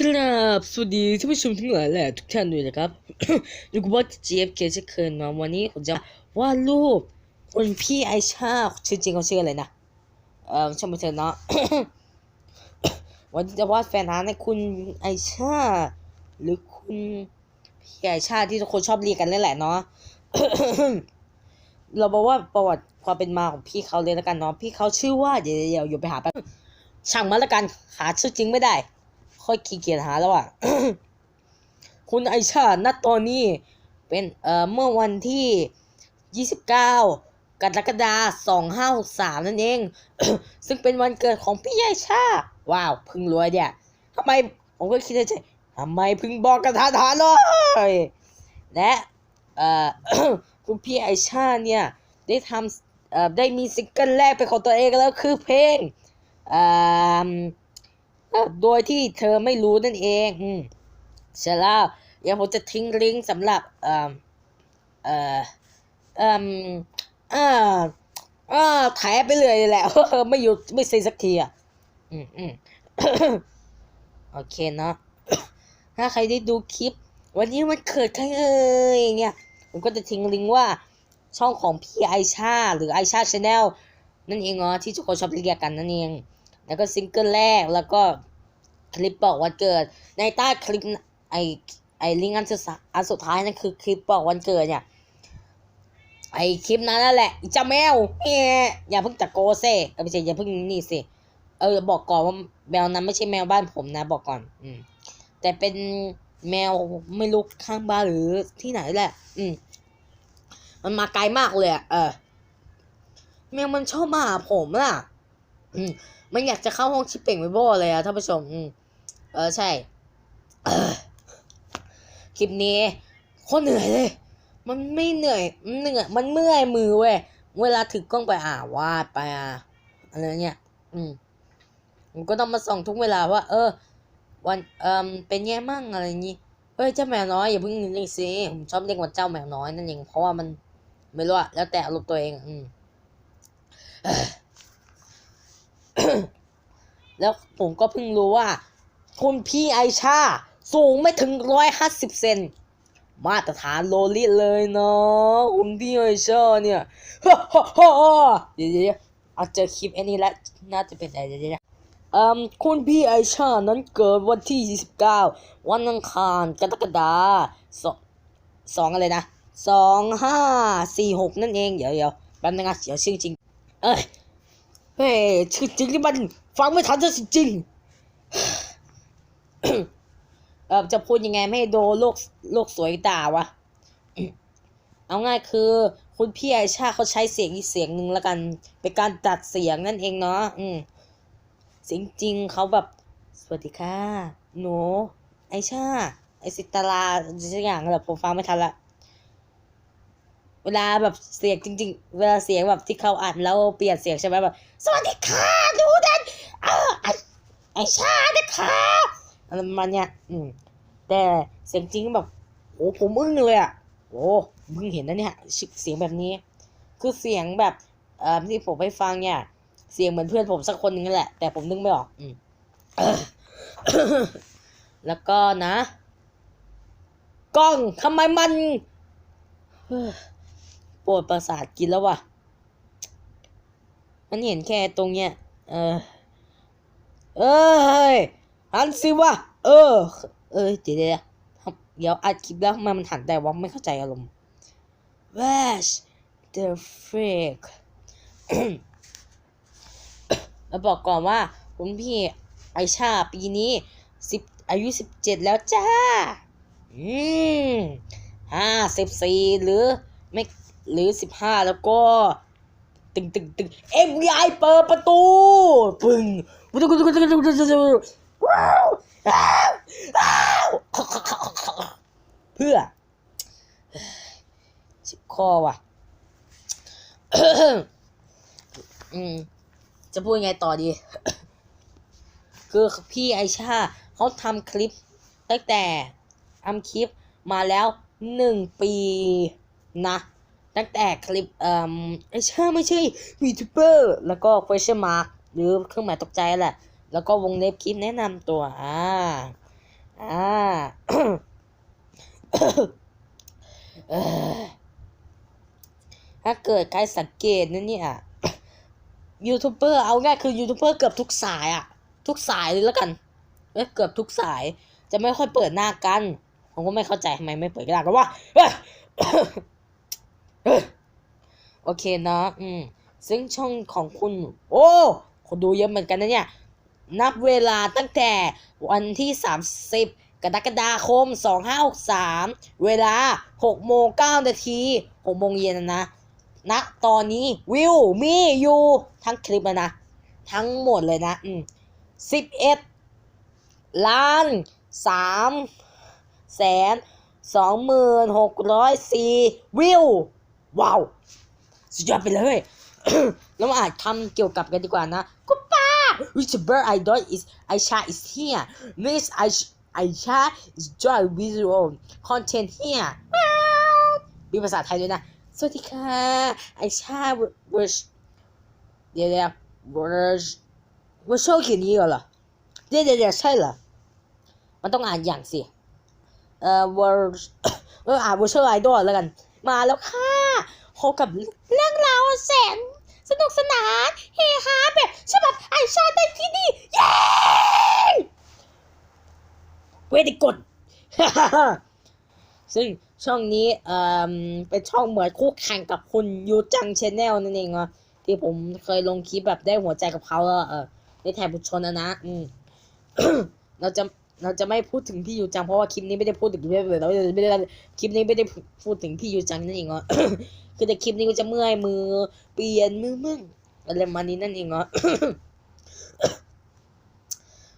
ครับสวัสดีท่านผู้ชมทั้งหลายแหละทุกท่านด้วยนะครับอยู่กับว่า GFK เคเช่นเคยมาวันนี้ผมจะวาดรูปคนพี่ไอชาชื่อจริงเขาชื่ออะไรนะเออช่างมันเถอะเนาะวันนี้จะวาดแฟนอาร์ให้คุณไอชาหรือคุณพี่ไอชาที่ทุกคนชอบเรียกกันนั่นแหละเนาะเราบอกว่าประวัติความเป็นมาของพี่เขาเลยแล้วกันเนาะพี่เขาชื่อว่าเดี๋ยวเดี๋ยวอยู่ไปหาแป๊บช่างมันแล้วกันหาชื่อจริงไม่ได้ ค่อยขี้เกียจหาแล้วอะ คุณไอชาณตอนนี้เป็นเอ่อเมื่อวันที่ 29 กรกฎาคม2563 นั่นเอง ซึ่งเป็นวันเกิดของพี่ไอชา ว้าว พึ่งรวยเนี่ยทำไม ผมก็คิดในใจทำไมพึ่งบอกกันทานทานเลยและเอ่อคุณพี่ไอชาเนี่ย ได้ทำเอ่อได้มีซิงเกิลแรกเป็นของตัวเองแล้วคือเพลงอ่อเอ่อ โดยที่เธอไม่รู้นั่นเองอืมเสร็จแล้วเดี๋ยวผมจะทิ้งลิงก์สำหรับเอ่อเอ่อเอ่ออ่าอ่าถ่ายไปเลยแหละไม่หยุดไม่เซ็นสักทีอะอืมอืมโอเคเนาะถ้าใครได้ดูคลิป วันนี้มันเกิดใครเอ่ยเนี่ยผมก็จะทิ้งลิงก์ว่าช่องของพี่ไอชาหรือไอชาชาแนลนั่นเองเนาะที่ทุกคนชอบเรียกกันนั่นเอง แล้วก็ซิงเกิลแรกแล้วก็ คลิปบอกวันเกิด ในใต้คลิปไอไอลิงก์อันสุดอันสุดท้ายนั่นคือคลิปบอกวันเกิดเนี่ย ไอคลิปนั้นนั่นแหละเจ้าแมวเอ๊อย่าเพิ่งตะโกเซ่ไม่ใช่อย่าเพิ่งนี่สิเออบอกก่อนว่าแมวนั้นไม่ใช่แมวบ้านผมนะ บอกก่อน อืม แต่เป็นแมวไม่รู้ข้างบ้านหรือที่ไหนแหละ อืม มันมาไกลมากเลยอะเออแมวมันชอบมาหาผมล่ะ อืม มันอยากจะเข้าห้องชิปเป่งไปบ้เลยอะท่านผู้ชม อืม เออใช่คลิปนี้โคตรเหนื่อยเลย มันไม่เหนื่อยมันเหนื่อยมันเมื่อยมือเว้ย เวลาถือกล้องไปอ่าวาดไปอะอะไรเงี้ยอืมผมก็ต้องมาส่องทุกเวลาว่า เออ วันเอ่มเป็นแย่มั่งอะไรอย่างงี้เฮ้ยเจ้าแมวน้อยอย่าเพิ่งเรียกสิผมชอบเรียกว่าเจ้าแมวน้อยนั่นเองเพราะว่ามันไม่รู้อะแล้วแต่อารมณ์ตัวเอง อืมแล้วผมก็เพิ่งรู้ว่า คุณพี่ไอชา สูงไม่ถึงร้อยห้าสิบเซน มาตรฐานโลลิเลยเนาะคุณพี่ไอชาเนี่ยฮ่าฮ่าฮ่าเดี๋ยวเดี๋ยวเอาเจอคลิปอันนี้แล้วน่าจะเป็นอะไรเดี๋ยวเดี๋ยวเอ่มคุณพี่ไอชานั้นเกิดวันที่ 29 วันอังคารกรกฎาคมสองอะไรนะสองห้าสี่หกนั่นเอง เดี๋ยวเดี๋ยวแป๊บนึงนะเดี๋ยวชื่อจริง เอ้ยเฮ้ยชื่อจริงที่มันฟังไม่ทันซะจริง เออจะพูดยังไงไม่โดนโลกโลกสวยด่าวะเอาง่ายคือ คุณพี่ไอชาเขาใช้เสียงอีกเสียงหนึ่งล้วกันเป็นการตัดเสียงนั่นเองเนาะอืมเสียงจริงเขาแบบ สวัสดีค่ะหนูไอชาไอสิตาราสักอย่างแบบผมฟังไม่ทันละเวลาแบบเสียงจริง ๆ เวลาเสียงแบบที่เขาอัดแล้วเปลี่ยนเสียงใช่ไหมแบบ สวัสดีค่ะหนูดันเออไอไอชานะคะ อะไรประมาณเนี้ยอืม แต่เสียงจริงแบบโอ้ผมอึ้งเลยอะโอ้เพิ่งเห็นนะเนี่ยเสียงแบบนี้ คือเสียงแบบเอ่อที่ผมไปฟังเนี่ย เสียงเหมือนเพื่อนผมสักคนนึงนั่นแหละ แต่ผมนึกไม่ออกอืมแล้วก็นะ กล้องทำไมมันปวดประสาทกินแล้ววะมันเห็นแค่ตรงเนี้ย เออ เอ้ย หันสิวะ เออ เออเดี๋ยวเดี๋ยวเดี๋ยวอัดคลิปแล้วทำไมมันหันแต่ว่าไม่เข้าใจอารมณ์ Wash the freak แล้วบอกก่อนว่าผมพี่ไอชาปีนี้สิบอายุสิบเจ็ดแล้วจ้า อืมห้าสิบสี่หรือไม่หรือสิบห้าแล้วก็ ตึงตึงตึง FBI เปิดประตู ปึ้ง เพื่อชิบคอว่ะอืมจะพูดยังไงต่อดี คือพี่ไอชาเขาทำคลิป ตั้งแต่ทำคลิปมาแล้วหนึ่งปีนะ ตั้งแต่คลิปเอ่อไอชาไม่ใช่ยูทูบเบอร์แล้วก็ question mark หรือเครื่องหมายตกใจแหละ แล้วก็วงเล็บคลิปแนะนำตัว อ่า อ่าถ้าเกิดใครสังเกตนะเนี่ยยูทูบเบอร์เอาง่ายคือยูทูบเบอร์เกือบทุกสายอะทุกสายเลยแล้วกันเกือบทุกสาย จะไม่ค่อยเปิดหน้ากัน ผมก็ไม่เข้าใจทำไมไม่เปิดกันก็ว่าเอ้ยเอ้ยโอเคเนาะอืมซึ่งช่องของคุณ โอ้คนดูเยอะเหมือนกันนะเนี่ย นับเวลาตั้งแต่วันที่ 30 กรกฎาคม 2563 เวลา6โมง9นาที6โมงเย็นนะนะตอนนี้วิวมีอยู่ทั้งคลิปนะ ทั้งหมดเลยนะ อืม11ล้าน3แสน2หมื่น604วิว ว้าว สุดยอดไปเลย แล้วมาอ่านคำเกี่ยวกับกันดีกว่านะ ก็ปา YouTuber idol is Aisha is here Miss Aisha Aisha is joy visual content here มีภาษาไทยด้วยนะ สวัสดีค่ะไอชาเวอร์ชเดี๋ยวเดี๋ยวเวอร์ชเวอร์ชเขียนนี้เหรอเดี๋ยวเดี๋ยวเดี๋ยวใช่เหรอ มันต้องอ่านอย่างสิเอ่อเวอร์ชเอออ่านเวอร์ชไอดอลแล้วกัน มาแล้วค่ะพบกับเรื่องราวแสน สนุกสนานเฮฮาแบบฉบับไอชาได้ที่นี่เย้เวดิกดซึ่งช่องนี้เอ่อเป็นช่องเหมือนคู่แข่งกับคุณยูจังชแนลนั่นเองเนาะที่ผมเคยลงคลิปแบบได้หัวใจกับเขาเออในแถบบุชนนะนะอืมเราจะ เราจะไม่พูดถึงพี่ยูจังเพราะว่าคลิปนี้ไม่ได้พูดถึงเราเราไม่ได้คลิปนี้ไม่ได้พูดถึงพี่ยูจังนั่นเองเนาะคือแต่คลิปนี้ก็จะเมื่อยมือเปลี่ยนมือมึงอะไรมานี้นั่นเองเนาะ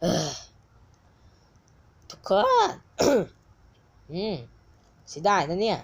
เอทุกคนอืมใช้ได้นะเนี่ย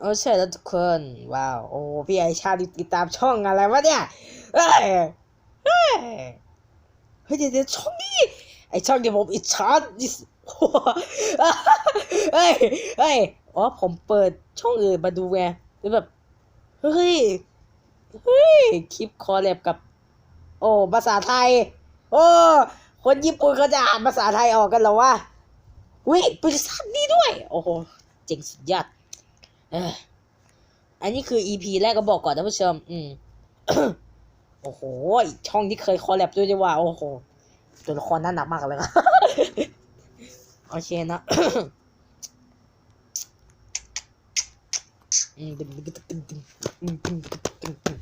โอ้ใช่แล้วทุกคนว้าวโอ้พี่ไอชาติดตามช่องอะไรวะเนี่ยเอ้ย เฮ้ยเฮ้ยเดี๋ยวเดี๋ยวช่องนี้ไอช่องที่ผมอิจฉาดิสเฮ้ยเฮ้ยอ๋อผมเปิดช่องอื่นมาดูไงแล้วแบบเฮ้ยเฮ้ยคลิปคอแลบกับ โอ้ภาษาไทย โอ้คนญี่ปุ่นเขาจะอ่านภาษาไทยออกกันหรอวะวิบริษัทนี้ด้วย โอ้โหเจ๋งสุดยอดเอออันนี้คือ EP แรกก็บอกก่อนท่านผู้ชม อืม โอ้โหช่องที่เคยคอลแลบด้วยดีว่า โอ้โห ตัวละครน่าหนักมากเลยนะโอเคนะอืมดึงดึงดึงดึงอืมดึงดึงดึงดึง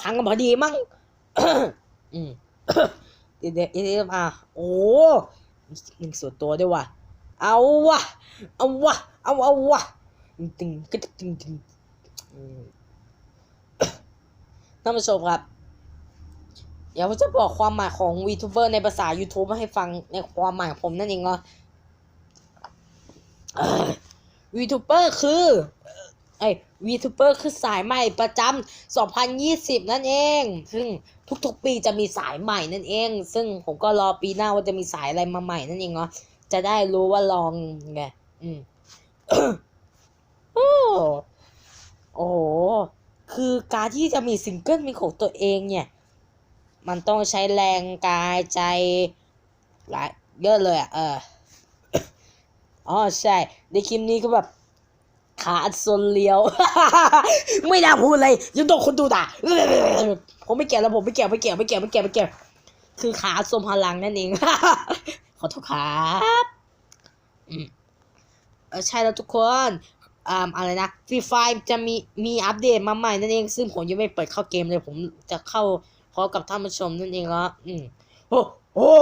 พังกันพอดีมั้งเดี๋ยวเดี๋ยวเดี๋ยวอะโอ้หนึ่งส่วนตัวด้วยว่ะ เอาวะ เอาวะ เอาเอาวะตึงตึงตึงตึง ท่านผู้ชมครับ เดี๋ยวผมจะบอกความหมายของ VTuber ในภาษา YouTube มาให้ฟังในความหมายของผมนั่นเองเนาะเอ่อ VTuber คือเอ้ย VTuber คือสายใหม่ประจำ2020 นั่นเอง ซึ่งทุกๆปีจะมีสายใหม่นั่นเอง ซึ่งผมก็รอปีหน้าว่าจะมีสายอะไรมาใหม่นั่นเองเนาะจะได้รู้ว่าลองไงอืมโอ้โอ้โห คือการที่จะมีซิงเกิลเป็นของตัวเองเนี่ย มันต้องใช้แรงกายใจหลายเยอะเลยอะเอออ๋อใช่ ในคลิปนี้ก็แบบขาดซนเลี้ยว ไม่น่าพูดเลยยังโดนคนดูด่าผมไม่เกี่ยวแล้วผมไม่เกี่ยวไม่เกี่ยวไม่เกี่ยวไม่เกี่ยวไม่เกี่ยวคือขาดทรงพลังนั่นเอง ขอโทษครับ อืมเออใช่แล้วทุกคน อ่าอะไรนะฟรีไฟจะมีมีอัปเดตมาใหม่นั่นเอง ซึ่งผมยังไม่เปิดเข้าเกมเลยผมจะเข้าพร้อมกับท่านผู้ชมนั่นเองละอืมโอ้โอ้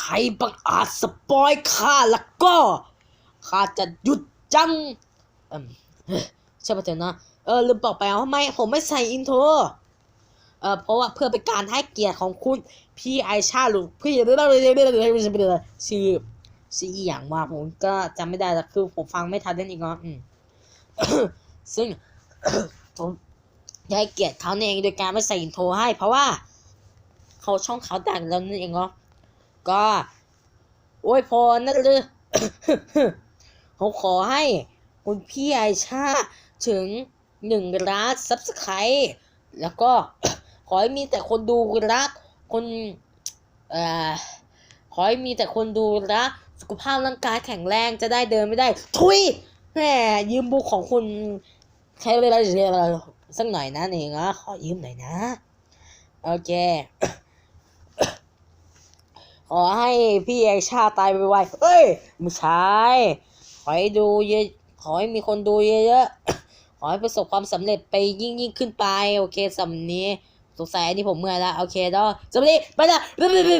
ใครบังอาจสปอยข้าแล้วก็ข้าจะหยุดจังอืมใช่ปะเถอะนะเออลืมบอกไปว่าไม่ผมไม่ใส่อินโทรเออเพราะว่าเพื่อเป็นการให้เกียรติของคุณพี่ไอชาหรือพี่ชื่อ ชื่ออหย่างว่าผมก็จำไม่ได้แล้วคือผมฟังไม่ทันนั่นเองเนาะอืมซึ่งผมจะให้เกียรติเขาเองโดยการไม่ใส่อินโทรให้ เพราะว่าเขาช่องเขาดังแล้วนั่นเองเนาะก็โอ้ยพอนั่นเลยผมขอให้คุณพี่ไอชาถึงหนึ่งล้านซับสไครต์แล้วก็ขอให้มีแต่คนดูรักคนเอ่อขอให้มีแต่คนดูรัก สุขภาพร่างกายแข็งแรงจะได้เดินไม่ได้ ทุยแหมยืมบุกของคุณใช้เวลาสักหน่อยนะนี่นะขอยืมหน่อยนะ โอเค ขอให้พี่เอชาตายไปไวเอ้ยไม่ใช่ขอให้ดูเยอะขอให้มีคนดูเยอะๆขอให้ประสบความสำเร็จไปยิ่งยิ่งๆขึ้นไป โอเคสำนี้สงสัยอันนี้ผมเมื่อยแล้วโอเคแล้วสวัสดีไปละ